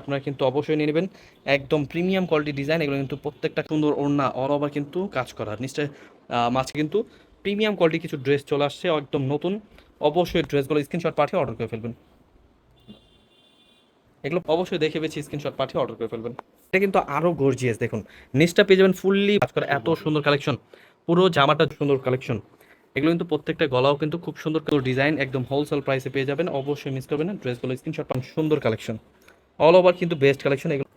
আপনারা কিন্তু অবশ্যই নিয়ে নেবেন। একদম প্রিমিয়াম কোয়ালিটি ডিজাইন এগুলো কিন্তু প্রত্যেকটা সুন্দর ওড়না অল ওভার কিন্তু কাজ করা নিশ্চয় মাঝে কিন্তু প্রিমিয়াম কোয়ালিটি কিছু ড্রেস চলে আসছে, একদম নতুন। অবশ্যই ড্রেসগুলো স্ক্রিনশট পাঠিয়ে অর্ডার করে ফেলবেন। এগুলো অবশ্যই দেখে পেয়েছি স্ক্রিনশট পাঠিয়ে অর্ডার করে ফেলবেন। এটা কিন্তু আরও গর্জিয়াস দেখুন। নিচটা পেয়ে যাবেন ফুললি কাজ করা এত সুন্দর কালেকশন পুরো জামাটা সুন্দর কালেকশন এগুলো কিন্তু প্রত্যেকটা গলাও কিন্তু খুব সুন্দর ডিজাইন একদম হোলসেল প্রাইসে পেয়ে যাবেন। অবশ্যই মিস করবেন না ড্রেসগুলো স্ক্রিনশট পান সুন্দর কালেকশন অল ওভার কিন্তু বেস্ট কালেকশন এগুলো।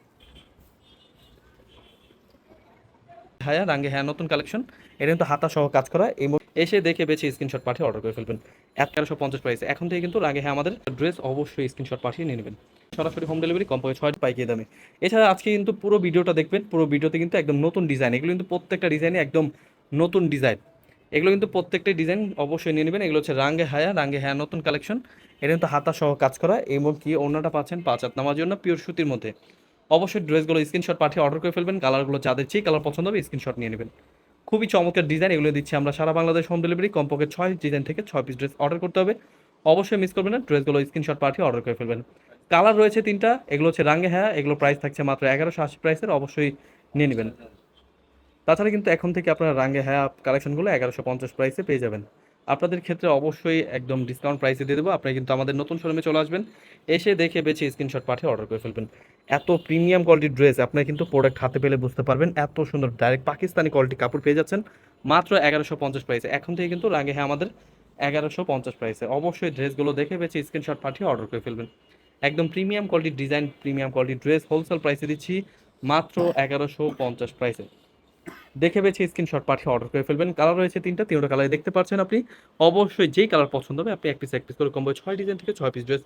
হ্যাঁ রাঙ্গে হ্যাঁ নতুন কালেকশন এটা কিন্তু হাতা সহ কাজ করা। এই এসে দেখে বেছে স্ক্রিনশট পাঠিয়ে অর্ডার করে ফেলবেন। এক তেরোশো পঞ্চাশ প্রাইসে এখন থেকে কিন্তু রাঙ্গে হ্যাঁ আমাদের ড্রেস অবশ্যই স্ক্রিনশট পাঠিয়ে নিয়ে নেবেন। সরাসরি হোম ডেলিভারি কম পক্ষে ছয় পাইকিয়ে দামে। এছাড়া আজকে কিন্তু পুরো ভিডিওটা দেখবেন। পুরো ভিডিওতে কিন্তু একদম নতুন ডিজাইন এগুলো কিন্তু প্রত্যেকটা ডিজাইনে একদম নতুন ডিজাইন এগুলো কিন্তু প্রত্যেকটা ডিজাইন অবশ্যই নিয়ে নেবেন। এগুলো হচ্ছে রাঙ্গে হায়া রাঙ্গে হায়া নতুন কালেকশন। এটা কিন্তু হাতা সহ কাজ করা, এবং কি অন্যটা পাচ্ছেন পাঁচ হাত নামার জন্য পিওর সুতির মধ্যে। অবশ্যই ড্রেসগুলো স্ক্রিনশট পাঠিয়ে অর্ডার করে ফেলবেন কালারগুলো যাদের চেয়ে কালার পছন্দ হবে স্ক্রিনশট নিয়ে নেবেন। খুবই চমৎকার ডিজাইন এগুলো দিচ্ছি আমরা সারা বাংলাদেশ হোম ডেলিভারি কমপক্ষে ছয় ডিজাইন থেকে ছয় পিস ড্রেস অর্ডার করতে হবে। অবশ্যই মিস করবেন না, ড্রেসগুলো স্ক্রিনশট পাঠিয়ে অর্ডার করে ফেলবেন। কালার রয়েছে তিনটা, এগুলো হচ্ছে রাঙ্গে হ্যাঁ এগুলো প্রাইস থাকছে মাত্র এগারোশো আশি প্রাইসের অবশ্যই নিয়ে নেবেন। তাছাড়া কিন্তু এখন থেকে আপনারা রাঙ্গে হ্যাঁ কালেকশনগুলো এগারোশো পঞ্চাশ প্রাইসে পেয়ে যাবেন। আপনাদের ক্ষেত্রে অবশ্যই একদম ডিসকাউন্ট প্রাইসে দিয়ে দেবো। আপনারা কিন্তু আমাদের নতুন শোরুমে চলে আসবেন, এসে দেখে বেছে স্ক্রিনশট পাঠিয়ে অর্ডার করে ফেলবেন। এত প্রিমিয়াম কোয়ালিটির ড্রেস আপনারা কিন্তু প্রোডাক্ট হাতে পেলে বুঝতে পারবেন, এত সুন্দর। ডাইরেক্ট পাকিস্তানি কোয়ালিটি কাপড় পেয়ে যাচ্ছেন, মাত্র এগারোশো পঞ্চাশ প্রাইসে এখন থেকে কিন্তু রাঙ্গে হ্যাঁ আমাদের এগারোশো পঞ্চাশ প্রাইসে অবশ্যই ড্রেসগুলো দেখে বেছে স্ক্রিনশট পাঠিয়ে অর্ডার করে ফেলবেন। একদম প্রিমিয়াম কোয়ালিটির ডিজাইন প্রিমিয়াম কোয়ালিটির ড্রেস হোলসেল প্রাইসে দিচ্ছি, মাত্র এগারোশো পঞ্চাশ প্রাইসে দেখে বেছে স্ক্রিনশট পাঠিয়ে অর্ডার করে ফেলবেন। কালার রয়েছে তিনটা তিনটা কালার দেখতে পাচ্ছেন আপনি। অবশ্যই যেই কালার পছন্দ হবে আপনি এক পিস এক পিস করে কম্বো ছয় ডিজাইন থেকে ছয় পিস ড্রেস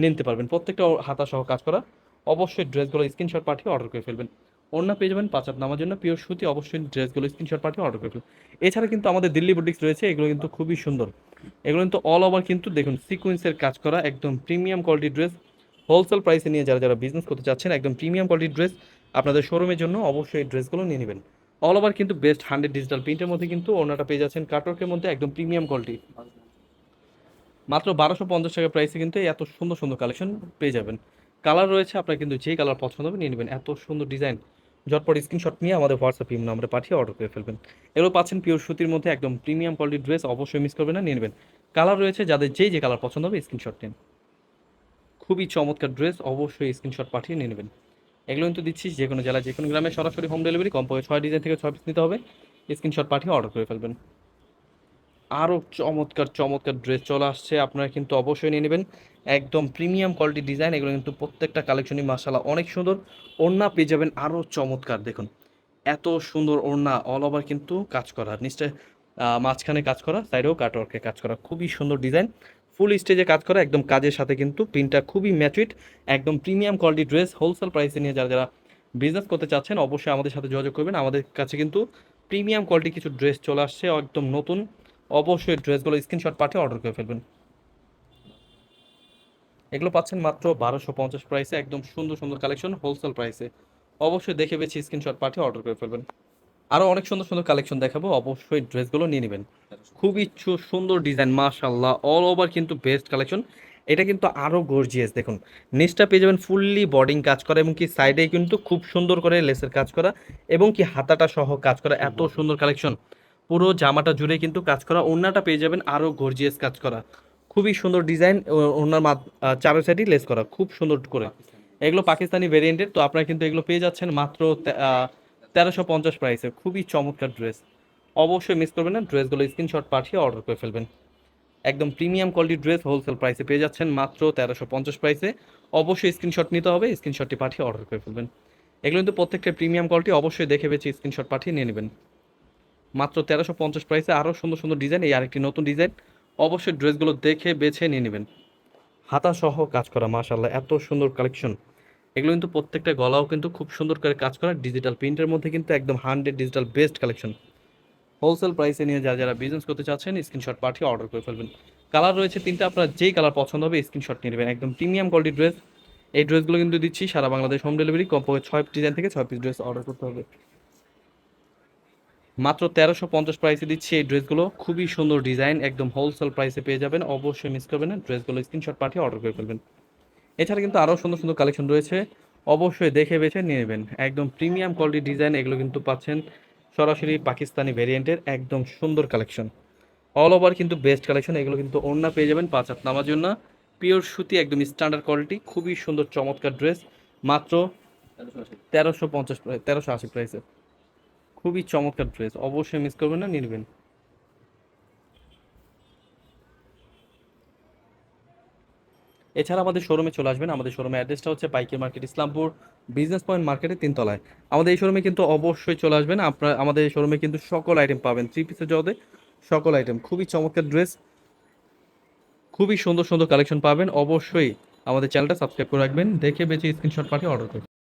নিতে পারবেন। প্রত্যেকটা হাতা সহ কাজ করা, অবশ্যই ড্রেসগুলো স্ক্রিনশট পাঠিয়ে অর্ডার করে ফেলবেন। অন্য পেয়ে যাবেন পাঁচ হাত নামার জন্য পিওর সুতি, অবশ্যই ড্রেসগুলো স্ক্রিনশট পাঠিয়ে অর্ডার করে ফেলবেন। এছাড়া কিন্তু আমাদের দিল্লি বুটিক্স রয়েছে, এগুলো কিন্তু খুবই সুন্দর। এগুলো কিন্তু অল ওভার কিন্তু দেখুন সিকোয়েন্সের কাজ করা, একদম প্রিমিয়াম কোয়ালিটির ড্রেস হোলসেল প্রাইসে নিয়ে যারা যারা বিজনেস করতে চাচ্ছেন, একদম প্রিমিয়াম কোয়ালিটির ড্রেস আপনাদের শোরুমের জন্য অবশ্যই এই ড্রেসগুলো নিয়ে নেবেন। অল ওভার কিন্তু বেস্ট হান্ড্রেড ডিজিটাল প্রিন্টের মধ্যে কিন্তু ওনাটা পেয়ে যাচ্ছেন কাটওয়ার্কের মধ্যে একদম প্রিমিয়াম কোয়ালিটি মাত্র বারোশো পঞ্চাশ টাকা প্রাইসে কিন্তু এত সুন্দর সুন্দর কালেকশন পেয়ে যাবেন। কালার রয়েছে, আপনার কিন্তু যেই কালার পছন্দ হবে নিয়ে নেবেন। এত সুন্দর ডিজাইন ঝটপট স্ক্রিনশট নিয়ে আমাদের হোয়াটসঅ্যাপ ইম নাম্বারে পাঠিয়ে অর্ডার করে ফেলবেন। এগুলো পাচ্ছেন পিওর সুতির মধ্যে একদম প্রিমিয়াম কোয়ালিটির ড্রেস অবশ্যই মিস করবেন না, নিয়ে নেবেন। কালার রয়েছে, যাদের যেই যে কালার পছন্দ হবে স্ক্রিনশট নিন। খুবই চমৎকার ড্রেস অবশ্যই স্ক্রিনশট পাঠিয়ে নিয়ে নেবেন। এগুলো কিন্তু দিচ্ছি, যে কোনো জেলায়, যে কোনো গ্রামে সরাসরি হোম ডেলিভারি কম ছয় ডিজাইন থেকে ছয় পিস নিতে হবে। স্ক্রিনশট পাঠিয়ে অর্ডার করে ফেলবেন। আরও চমৎকার চমৎকার ড্রেস চলে আসছে। আপনারা কিন্তু অবশ্যই নিয়ে নেবেন। একদম প্রিমিয়াম কোয়ালিটি ডিজাইন এগুলো কিন্তু প্রত্যেকটা কালেকশনই মাসালা অনেক সুন্দর। ওড়না পেয়ে যাবেন আরও চমৎকার, দেখুন। এত সুন্দর ওড়না অল ওভার কিন্তু কাজ করা, নিশ্চয় মাঝখানে কাজ করা সাইডেও কাটওয়ার্কে কাজ করা। খুবই সুন্দর ডিজাইন ফুল স্টেজে কাজ করা, একদম কাজের সাথে কিন্তু প্রিন্টটা খুবই ম্যাচুইট একদম প্রিমিয়াম কোয়ালিটি ড্রেস হোলসেল প্রাইসে নিয়ে যারা যারা বিজনেস করতে চাচ্ছেন, অবশ্যই আমাদের সাথে যোগাযোগ করবেন। আমাদের কাছে কিন্তু প্রিমিয়াম কোয়ালিটি কিছু ড্রেস চলে আসছে, একদম নতুন। অবশ্যই ড্রেসগুলো স্ক্রিনশট পাঠিয়ে অর্ডার করে ফেলবেন। এগুলো পাচ্ছেন মাত্র বারোশো পঞ্চাশ প্রাইসে একদম সুন্দর সুন্দর কালেকশন হোলসেল প্রাইসে অবশ্যই দেখে বেছে স্ক্রিনশট পাঠিয়ে অর্ডার করে ফেলবেন। আরও অনেক সুন্দর সুন্দর কালেকশন দেখাবো। অবশ্যই ড্রেসগুলো নিয়ে নেবেন। খুবই সু- সুন্দর ডিজাইন মাশাল্লাহ অল ওভার কিন্তু বেস্ট কালেকশন এটা কিন্তু আরও গর্জিয়াস দেখুন। নিচটা পেয়ে যাবেন ফুললি বর্ডিং কাজ করা এবং কি সাইডে কিন্তু খুব সুন্দর করে লেসের কাজ করা এবং কি হাতাটা সহ কাজ করা। এত সুন্দর কালেকশন পুরো জামাটা জুড়ে কিন্তু কাজ করা। ওড়নাটা পেয়ে যাবেন আরও গর্জিয়াস কাজ করা। খুবই সুন্দর ডিজাইন ওনার চারো সাইডই লেস করা। খুব সুন্দর করে। এগুলো পাকিস্তানি ভেরিয়েন্টের তো আপনারা কিন্তু এগুলো পেয়ে যাচ্ছেন মাত্র তেরোশো পঞ্চাশ প্রাইসে খুবই চমৎকার ড্রেস অবশ্যই মিস করবেন না ড্রেসগুলো স্ক্রিনশট পাঠিয়ে অর্ডার করে ফেলবেন। একদম প্রিমিয়াম কোয়ালিটির ড্রেস হোলসেল প্রাইসে পেয়ে যাচ্ছেন মাত্র তেরোশো পঞ্চাশ প্রাইসে অবশ্যই স্ক্রিনশট নিতে হবে স্ক্রিনশটটি পাঠিয়ে অর্ডার করে ফেলবেন। এগুলো কিন্তু প্রত্যেকটা প্রিমিয়াম কোয়ালিটি অবশ্যই দেখে বেছে স্ক্রিনশট পাঠিয়ে নিয়ে নেবেন। মাত্র তেরোশো পঞ্চাশ প্রাইসে আরও সুন্দর সুন্দর ডিজাইন এই আরেকটি নতুন ডিজাইন অবশ্যই ড্রেসগুলো দেখে বেছে নিয়ে নেবেন। হাতা সহ কাজ করা মাশাল্লাহ এত সুন্দর কালেকশন এগুলো কিন্তু প্রত্যেকটা গলাও কিন্তু খুব সুন্দর করে কাজ করা। ডিজিটাল প্রিন্টের মধ্যে কিন্তু একদম hundred digital best collection wholesale প্রাইসে নিয়ে যারা যারা বিজনেস করতে চাচ্ছেন স্ক্রিনশট পাঠিয়ে অর্ডার করে ফেলবেন। কালার রয়েছে তিনটা, আপনার যেই কালার পছন্দ হবে স্ক্রিনশট নিয়ে নেবেন। একদম প্রিমিয়াম কোয়ালিটি ড্রেস এই ড্রেসগুলো কিন্তু দিচ্ছি, সারা বাংলাদেশ হোম ডেলিভারি কমপক্ষে ছয় ডিজাইন থেকে ছয় পিস ড্রেস অর্ডার করতে হবে। মাত্র তেরোশো পঞ্চাশ প্রাইসে দিচ্ছি এই ড্রেসগুলো খুবই সুন্দর ডিজাইন একদম হোলসেল প্রাইসে পেয়ে যাবেন। অবশ্যই মিস করবেন না। ড্রেসগুলো স্ক্রিনশট পাঠিয়ে অর্ডার করে ফেলবেন। এছাড়া কিন্তু আরও সুন্দর সুন্দর কালেকশন রয়েছে। অবশ্যই দেখে বেছে নিয়ে নেবেন। একদম প্রিমিয়াম কোয়ালিটি ডিজাইন এগুলো কিন্তু পাচ্ছেন সরাসরি পাকিস্তানি ভেরিয়েন্টের একদম সুন্দর কালেকশন অল ওভার কিন্তু বেস্ট কালেকশন এগুলো কিন্তু ওড়না পেয়ে যাবেন পাঁচ হাত নামার জন্য। পিওর সুতি, একদম স্ট্যান্ডার্ড কোয়ালিটি খুবই সুন্দর চমৎকার ড্রেস মাত্র তেরোশো পঞ্চাশ, তেরোশো আশি প্রাইসে খুবই চমৎকার ড্রেস অবশ্যই মিস করবেন না, নিয়ে নেবেন। এছাড়া আমাদের শোরুমে চলে আসবেন। আমাদের শোরুমের অ্যাড্রেসটা হচ্ছে পাইকের মার্কেট, ইসলামপুর বিজনেস পয়েন্ট মার্কেটের তিনতলায়। আমাদের এই শোরুমে কিন্তু অবশ্যই চলে আসবেন। আপনার, আমাদের শোরুমে কিন্তু সকল আইটেম পাবেন। থ্রি পিসের জগতে সকল আইটেম খুবই চমৎকার ড্রেস খুবই সুন্দর সুন্দর কালেকশন পাবেন। অবশ্যই আমাদের চ্যানেলটা সাবস্ক্রাইব করে রাখবেন। দেখে বেছে স্ক্রিনশট পাঠিয়ে অর্ডার করবেন।